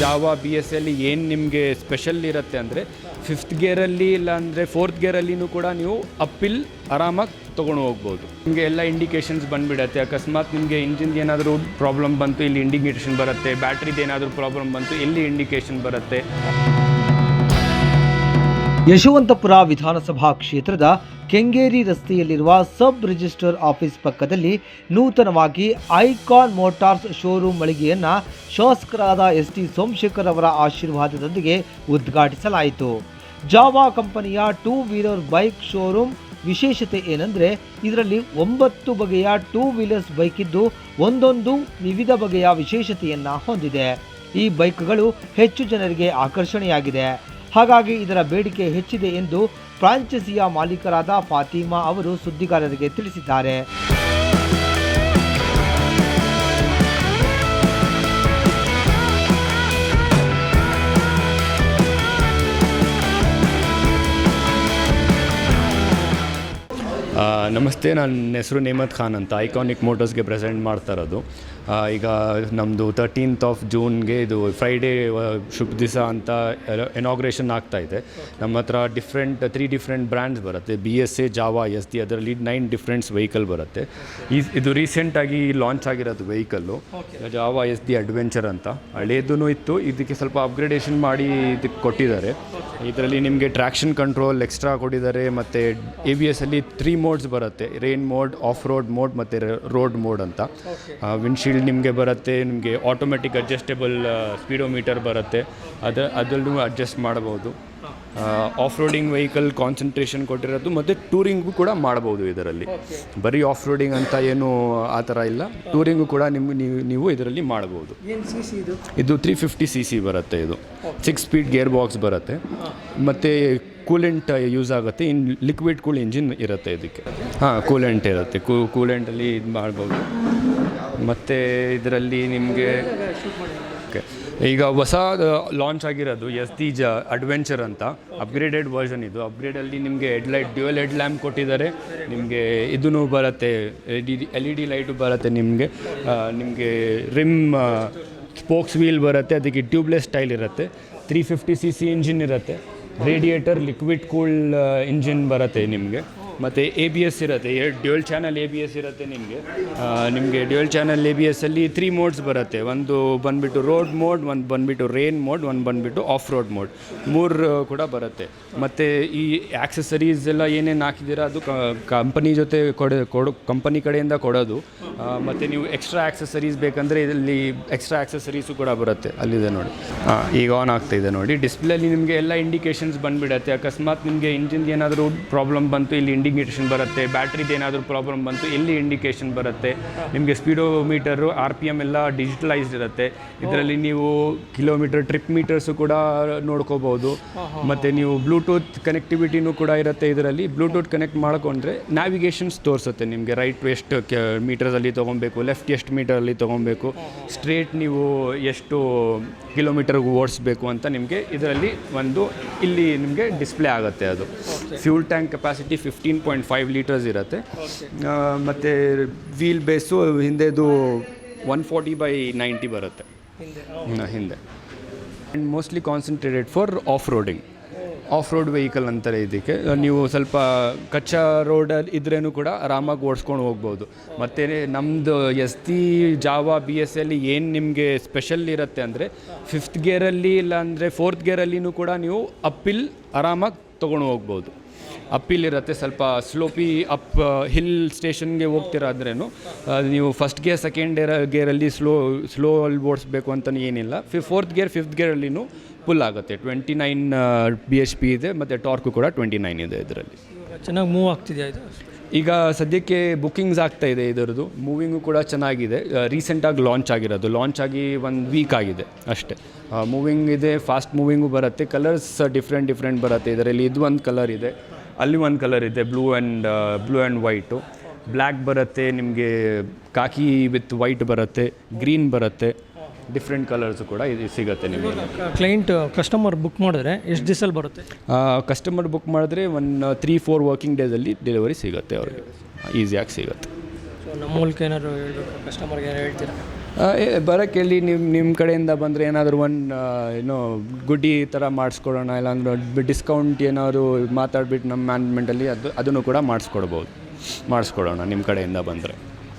Java B S ಎಲ್ಲಿ ಏನು ನಿಮಗೆ ಸ್ಪೆಷಲ್ ಇರುತ್ತೆ ಅಂದರೆ ಫಿಫ್ತ್ ಗೇರಲ್ಲಿ ಇಲ್ಲ ಅಂದರೆ ಫೋರ್ತ್ ಗೇರಲ್ಲಿನೂ ಕೂಡ ನೀವು ಅಪ್ಪಿಲ್ ಆರಾಮಾಗಿ ತೊಗೊಂಡು ಹೋಗ್ಬೋದು. ನಿಮಗೆ ಎಲ್ಲ ಇಂಡಿಕೇಷನ್ಸ್ ಬಂದುಬಿಡತ್ತೆ. ಅಕಸ್ಮಾತ್ ನಿಮಗೆ ಇಂಜಿನ್ ಏನಾದರೂ ಪ್ರಾಬ್ಲಮ್ ಬಂತು, ಇಲ್ಲಿ ಇಂಡಿಕೇಷನ್ ಬರುತ್ತೆ ಬ್ಯಾಟ್ರಿದು ಏನಾದರೂ ಪ್ರಾಬ್ಲಮ್ ಬಂತು ಎಲ್ಲಿ ಇಂಡಿಕೇಷನ್ ಬರುತ್ತೆ. ಯಶವಂತಪುರ ವಿಧಾನಸಭಾ ಕ್ಷೇತ್ರದ ಕೆಂಗೇರಿ ರಸ್ತೆಯಲ್ಲಿರುವ ಸಬ್ ರಿಜಿಸ್ಟರ್ ಆಫೀಸ್ ಪಕ್ಕದಲ್ಲಿ ನೂತನವಾಗಿ ಐಕಾನ್ ಮೋಟಾರ್ಸ್ ಶೋರೂಮ್ ಮಳಿಗೆಯನ್ನು ಶಾಸಕರಾದ ಎಸ್ ಟಿ ಸೋಮಶೇಖರ್ ಅವರ ಆಶೀರ್ವಾದದೊಂದಿಗೆ ಉದ್ಘಾಟಿಸಲಾಯಿತು. ಜಾವಾ ಕಂಪನಿಯ ಟೂ ವೀಲರ್ ಬೈಕ್ ಶೋರೂಮ್ ವಿಶೇಷತೆ ಏನಂದ್ರೆ, ಇದರಲ್ಲಿ ಒಂಬತ್ತು ಬಗೆಯ ಟೂ ವೀಲರ್ಸ್ ಬೈಕ್ ಇದ್ದು, ಒಂದೊಂದು ವಿವಿಧ ಬಗೆಯ ವಿಶೇಷತೆಯನ್ನು ಹೊಂದಿದೆ. ಈ ಬೈಕ್ಗಳು ಹೆಚ್ಚು ಜನರಿಗೆ ಆಕರ್ಷಣೆಯಾಗಿದೆ. ಹಾಗಾಗಿ ಇದರ ಬೇಡಿಕೆ ಹೆಚ್ಚಿದೆ ಎಂದು ಫ್ರಾಂಚೈಸಿಯ ಮಾಲೀಕರಾದ ಫಾತಿಮಾ ಅವರು ಸುದ್ದಿಗಾರರಿಗೆ ತಿಳಿಸಿದ್ದಾರೆ. ನಮಸ್ತೆ, ನನ್ನ ಹೆಸರು ನೇಮತ್ ಖಾನ್ ಅಂತ. ಐಕಾನಿಕ್ ಮೋಟರ್ಸ್ಗೆ ಪ್ರೆಸೆಂಟ್ ಮಾಡ್ತಾ ಇರೋದು. ಈಗ ನಮ್ಮದು ತರ್ಟೀನ್ತ್ ಆಫ್ ಜೂನ್ಗೆ ಇದು ಫ್ರೈಡೇ ಶುಭ ದಿವಸ ಅಂತ ಇನಾಗ್ರೇಷನ್ ಆಗ್ತಾ ಇದೆ. ನಮ್ಮ ಹತ್ರ ಡಿಫ್ರೆಂಟ್ ತ್ರೀ ಡಿಫ್ರೆಂಟ್ ಬ್ರ್ಯಾಂಡ್ಸ್ ಬರುತ್ತೆ. B S A Jawa Yezdi ಅದರಲ್ಲಿ ನೈನ್ ಡಿಫ್ರೆಂಟ್ಸ್ ವೆಹಿಕಲ್ ಬರುತ್ತೆ. ಈ ಇದು ರೀಸೆಂಟಾಗಿ ಲಾಂಚ್ ಆಗಿರೋದು vehicle Jawa S D adventure ಅಂತ. ಹಳೇದೂ ಇತ್ತು. ಇದಕ್ಕೆ ಸ್ವಲ್ಪ ಅಪ್ಗ್ರೇಡೇಷನ್ ಮಾಡಿ ಇದಕ್ಕೆ ಕೊಟ್ಟಿದ್ದಾರೆ. ಇದರಲ್ಲಿ ನಿಮಗೆ ಟ್ರ್ಯಾಕ್ಷನ್ ಕಂಟ್ರೋಲ್ ಎಕ್ಸ್ಟ್ರಾ ಕೊಟ್ಟಿದ್ದಾರೆ. ಮತ್ತು ಎ ವಿ ಎಸ್ ಅಲ್ಲಿ ತ್ರೀ ಮೋಡ್ಸ್ ಬರುತ್ತೆ. Rain mode off road mode ಮತ್ತು ರೋಡ್ ಮೋಡ್ ಅಂತ. ವಿಂಡ್ಶೀಲ್ಡ್ ನಿಮಗೆ ಬರುತ್ತೆ ನಿಮಗೆ ಆಟೋಮೆಟಿಕ್ ಅಡ್ಜಸ್ಟೇಬಲ್ ಸ್ಪೀಡೋಮೀಟರ್ ಬರುತ್ತೆ. ಅದು ಅದರಲ್ಲೂ ಅಡ್ಜಸ್ಟ್ ಮಾಡ್ಬೋದು ಆಫ್ ರೋಡಿಂಗ್ ವೆಹಿಕಲ್ ಕಾನ್ಸಂಟ್ರೇಷನ್ ಕೊಟ್ಟಿರೋದು ಮತ್ತು ಟೂರಿಂಗು ಕೂಡ ಮಾಡ್ಬೋದು ಇದರಲ್ಲಿ. ಬರೀ ಆಫ್ ರೋಡಿಂಗ್ ಅಂತ ಏನು ಆ ಥರ ಇಲ್ಲ. ಟೂರಿಂಗು ಕೂಡ ನಿಮ್ಮ ನೀವು ನೀವು ಇದರಲ್ಲಿ ಮಾಡ್ಬೋದು ಇದು? ತ್ರೀ ಫಿಫ್ಟಿ ಸಿ ಸಿ ಬರುತ್ತೆ ಇದು. ಸಿಕ್ಸ್ ಸ್ಪೀಡ್ ಗೇರ್ ಬಾಕ್ಸ್ ಬರುತ್ತೆ. ಮತ್ತು ಕೂಲೆಂಟ್ ಯೂಸ್ ಆಗುತ್ತೆ. ಇನ್ ಲಿಕ್ವಿಡ್ ಕೂಲ್ ಇಂಜಿನ್ ಇರುತ್ತೆ ಇದಕ್ಕೆ. ಹಾಂ ಕೂಲೆಂಟ್ ಇರುತ್ತೆ. ಕೂ ಕೂಲೆಂಟಲ್ಲಿ ಇದು ಮಾಡ್ಬೋದು. ಮತ್ತು ಇದರಲ್ಲಿ ನಿಮಗೆ ಓಕೆ ಈಗ ಹೊಸ ಲಾಂಚ್ ಆಗಿರೋದು ಎಸ್ ಟಿ ಜ ಅಡ್ವೆಂಚರ್ ಅಂತ. ಅಪ್ಗ್ರೇಡೆಡ್ ವರ್ಷನ್ ಇದು. ಅಪ್ಗ್ರೇಡಲ್ಲಿ ನಿಮಗೆ ಹೆಡ್ಲೈಟ್ ಡ್ಯುಯಲ್ ಹೆಡ್ ಲ್ಯಾಂಪ್ ಕೊಟ್ಟಿದ್ದಾರೆ. ನಿಮಗೆ ಇದೂ ಬರುತ್ತೆ ಎಲ್ ಇ ಡಿ ಲೈಟು ಬರುತ್ತೆ ನಿಮಗೆ. ನಿಮಗೆ ರಿಮ್ ಸ್ಪೋಕ್ಸ್ ವೀಲ್ ಬರುತ್ತೆ, ಅದಕ್ಕೆ ಟ್ಯೂಬ್ಲೆಸ್ ಸ್ಟೈಲ್ ಇರುತ್ತೆ. Three fifty C C engine ಇರುತ್ತೆ ರೇಡಿಯೇಟರ್ ಲಿಕ್ವಿಡ್ ಕೂಲ್ ಇಂಜಿನ್ ಬರುತ್ತೆ ನಿಮಗೆ. ಮತ್ತು ಎ ಬಿ ಎಸ್ ಇರುತ್ತೆ. ಎರಡು dual channel A B S ಇರುತ್ತೆ ನಿಮಗೆ. ನಿಮಗೆ ಡ್ಯೂಯಲ್ ಚಾನಲ್ ಎ ಬಿ ಎಸ್ಸಲ್ಲಿ ತ್ರೀ ಮೋಡ್ಸ್ ಬರುತ್ತೆ. ಒಂದು ಬಂದುಬಿಟ್ಟು ರೋಡ್ ಮೋಡ್ ಒಂದು ಬಂದುಬಿಟ್ಟು ರೇನ್ ಮೋಡ್ ಒಂದು ಬಂದುಬಿಟ್ಟು ಆಫ್ ರೋಡ್ ಮೋಡ್ ಮೂರು ಕೂಡ ಬರುತ್ತೆ. ಮತ್ತು ಈ ಆಕ್ಸೆಸರೀಸ್ ಎಲ್ಲ ಏನೇನು ಹಾಕಿದ್ದೀರಾ ಅದು ಕಂಪನಿ ಜೊತೆ ಕೊಡ, ಕೊಡು ಕಂಪನಿ ಕಡೆಯಿಂದ ಕೊಡೋದು. ಮತ್ತು ನೀವು ಎಕ್ಸ್ಟ್ರಾ ಆಕ್ಸೆಸರೀಸ್ ಬೇಕಂದರೆ ಇದರಲ್ಲಿ ಎಕ್ಸ್ಟ್ರಾ ಆಕ್ಸೆಸರೀಸು ಕೂಡ ಬರುತ್ತೆ. ಅಲ್ಲಿದೆ ನೋಡಿ. ಈಗ ಆನ್ ಆಗ್ತಾಯಿದೆ ನೋಡಿ. ಡಿಸ್ಪ್ಲೇಲಿ ನಿಮಗೆ ಎಲ್ಲ ಇಂಡಿಕೇಷನ್ಸ್ ಬಂದುಬಿಡತ್ತೆ. ಅಕಸ್ಮಾತ್ ನಿಮಗೆ ಇಂಜಿನ್ ಏನಾದರೂ ಪ್ರಾಬ್ಲಮ್ ಬಂತು, ಇಲ್ಲಿ ಇಂಡಿಕೇಷನ್ ಬರುತ್ತೆ ಬ್ಯಾಟ್ರಿದು ಏನಾದರೂ ಪ್ರಾಬ್ಲಮ್ ಬಂತು ಎಲ್ಲಿ ಇಂಡಿಕೇಷನ್ ಬರುತ್ತೆ ನಿಮಗೆ speedometer R P M ಎಲ್ಲ ಡಿಜಿಟಲೈಸ್ಡ್ ಇರುತ್ತೆ. ಇದರಲ್ಲಿ ನೀವು ಕಿಲೋಮೀಟರ್ ಟ್ರಿಪ್ ಮೀಟರ್ಸು ಕೂಡ ನೋಡ್ಕೋಬೋದು. ಮತ್ತು ನೀವು ಬ್ಲೂಟೂತ್ ಕನೆಕ್ಟಿವಿಟಿನೂ ಕೂಡ ಇರುತ್ತೆ ಇದರಲ್ಲಿ. ಬ್ಲೂಟೂತ್ ಕನೆಕ್ಟ್ ಮಾಡ್ಕೊಂಡ್ರೆ ನ್ಯಾವಿಗೇಷನ್ಸ್ ತೋರಿಸುತ್ತೆ ನಿಮಗೆ. ರೈಟ್ ಎಷ್ಟು ಮೀಟರ್ಸಲ್ಲಿ ತೊಗೊಬೇಕು ಲೆಫ್ಟ್ ಎಷ್ಟು ಮೀಟರಲ್ಲಿ ತೊಗೊಬೇಕು. ಸ್ಟ್ರೇಟ್ ನೀವು ಎಷ್ಟು ಕಿಲೋಮೀಟರ್ಗೆ ಓಡಿಸ್ಬೇಕು ಅಂತ ನಿಮಗೆ ಇದರಲ್ಲಿ ಒಂದು ಇಲ್ಲಿ ನಿಮಗೆ ಡಿಸ್ಪ್ಲೇ ಆಗುತ್ತೆ ಅದು. Fuel tank capacity fifteen point five litres ಇರುತ್ತೆ. ಮತ್ತು ವೀಲ್ ಬೇಸು ಹಿಂದೆದು ಒನ್ ಫಾರ್ಟಿ ಬೈ ನೈಂಟಿ ಬರುತ್ತೆ. ಹಿಂದೆ. And mostly concentrated for off roading off road vehicle ಅಂತಾರೆ ಇದಕ್ಕೆ. ನೀವು ಸ್ವಲ್ಪ ಕಚ್ಚಾ ರೋಡಲ್ಲಿ ಇದ್ರೇನು ಕೂಡ ಆರಾಮಾಗಿ ಓಡಿಸ್ಕೊಂಡು ಹೋಗ್ಬೋದು. ಮತ್ತು ನಮ್ಮದು S T Jawa B S ಎಲ್ಲಿ ಏನು ನಿಮಗೆ ಸ್ಪೆಷಲ್ ಇರುತ್ತೆ ಅಂದರೆ ಫಿಫ್ತ್ ಗೇರಲ್ಲಿ ಇಲ್ಲ ಅಂದರೆ ಫೋರ್ತ್ ಗೇರಲ್ಲಿನೂ ಕೂಡ ನೀವು ಅಪ್ಪಿಲ್ ಆರಾಮಾಗಿ ತೊಗೊಂಡು ಹೋಗ್ಬೋದು. ಅಪ್ಪಿಲಿರತ್ತೆ ಸ್ವಲ್ಪ ಸ್ಲೋಪಿ ಅಪ್ ಹಿಲ್ ಸ್ಟೇಷನ್ಗೆ ಹೋಗ್ತಿರಾದ್ರೇನು ನೀವು ಫಸ್ಟ್ ಗೇರ್ ಸೆಕೆಂಡ್ ಗೇರ್ ಗೇರಲ್ಲಿ ಸ್ಲೋ ಸ್ಲೋ ಅಲ್ಲಿ ಓಡಿಸ್ಬೇಕು ಅಂತ ಏನಿಲ್ಲ. ಫಿ ಫೋರ್ತ್ ಗೇರ್ ಫಿಫ್ತ್ ಗೇರಲ್ಲಿನೂ ಫುಲ್ ಆಗುತ್ತೆ. Twenty nine B H P ಇದೆ, ಮತ್ತು ಟಾರ್ಕು ಕೂಡ ಟ್ವೆಂಟಿ ನೈನ್ ಇದೆ ಇದರಲ್ಲಿ. ಚೆನ್ನಾಗಿ ಮೂವ್ ಆಗ್ತಿದೆ ಇದು. ಈಗ ಸದ್ಯಕ್ಕೆ ಬುಕ್ಕಿಂಗ್ಸ್ ಆಗ್ತಾ ಇದೆ ಇದರದ್ದು. ಮೂವಿಂಗು ಕೂಡ ಚೆನ್ನಾಗಿದೆ. ರೀಸೆಂಟಾಗಿ ಲಾಂಚ್ ಆಗಿರೋದು. ಲಾಂಚ್ ಆಗಿ ಒಂದು ವೀಕ್ ಆಗಿದೆ ಅಷ್ಟೇ. ಮೂವಿಂಗ್ ಇದೆ ಫಾಸ್ಟ್ ಮೂವಿಂಗು ಬರುತ್ತೆ. ಕಲರ್ಸ್ ಡಿಫ್ರೆಂಟ್ ಡಿಫ್ರೆಂಟ್ ಬರುತ್ತೆ. ಇದರಲ್ಲಿ ಇದು ಒಂದು ಕಲರ್ ಇದೆ. ಅಲ್ಲಿ ಒಂದು ಕಲರ್ ಇದೆ blue and blue and white black ಬರುತ್ತೆ, ನಿಮಗೆ ಕಾಕಿ ವಿತ್ ವೈಟ್ ಬರುತ್ತೆ ಗ್ರೀನ್ ಬರುತ್ತೆ. ಡಿಫ್ರೆಂಟ್ ಕಲರ್ಸು ಕೂಡ ಇದು ಸಿಗುತ್ತೆ ನಿಮಗೆ. ಕ್ಲೈಂಟ್ ಕಸ್ಟಮರ್ ಬುಕ್ ಮಾಡಿದ್ರೆ ಎಷ್ಟು ದಿವಸಲ್ಲಿ ಬರುತ್ತೆ? ಕಸ್ಟಮರ್ ಬುಕ್ ಮಾಡಿದ್ರೆ ಒನ್ ತ್ರೀ ಫೋರ್ ವರ್ಕಿಂಗ್ ಡೇಸಲ್ಲಿ ಡೆಲಿವರಿ ಸಿಗುತ್ತೆ ಅವ್ರಿಗೆ. ಈಸಿಯಾಗಿ ಸಿಗುತ್ತೆ. ನಮ್ಮ ಮೂಲಕ ಏನಾದರೂ ಹೇಳ್ಬೇಕು? ಕಸ್ಟಮರ್ಗೆ ಏನಾರು ಹೇಳ್ತೀರಾ? ಬರೋಕ್ಕೆ ಹೇಳಿ ನಿಮ್ಮ ನಿಮ್ಮ ಕಡೆಯಿಂದ ಬಂದರೆ ಏನಾದರೂ ಒಂದು ಏನೋ ಗುಡ್ಡಿ ಥರ ಮಾಡಿಸ್ಕೊಡೋಣ ಇಲ್ಲಾಂದ್ರೆ ಡಿಸ್ಕೌಂಟ್ ಏನಾದರೂ ಮಾತಾಡ್ಬಿಟ್ಟು ನಮ್ಮ ಮ್ಯಾನೇಜ್ಮೆಂಟಲ್ಲಿ ಅದು ಅದನ್ನು ಕೂಡ ಮಾಡಿಸ್ಕೊಡ್ಬೋದು. ಮಾಡಿಸ್ಕೊಡೋಣ ನಿಮ್ಮ ಕಡೆಯಿಂದ ಬಂದರೆ.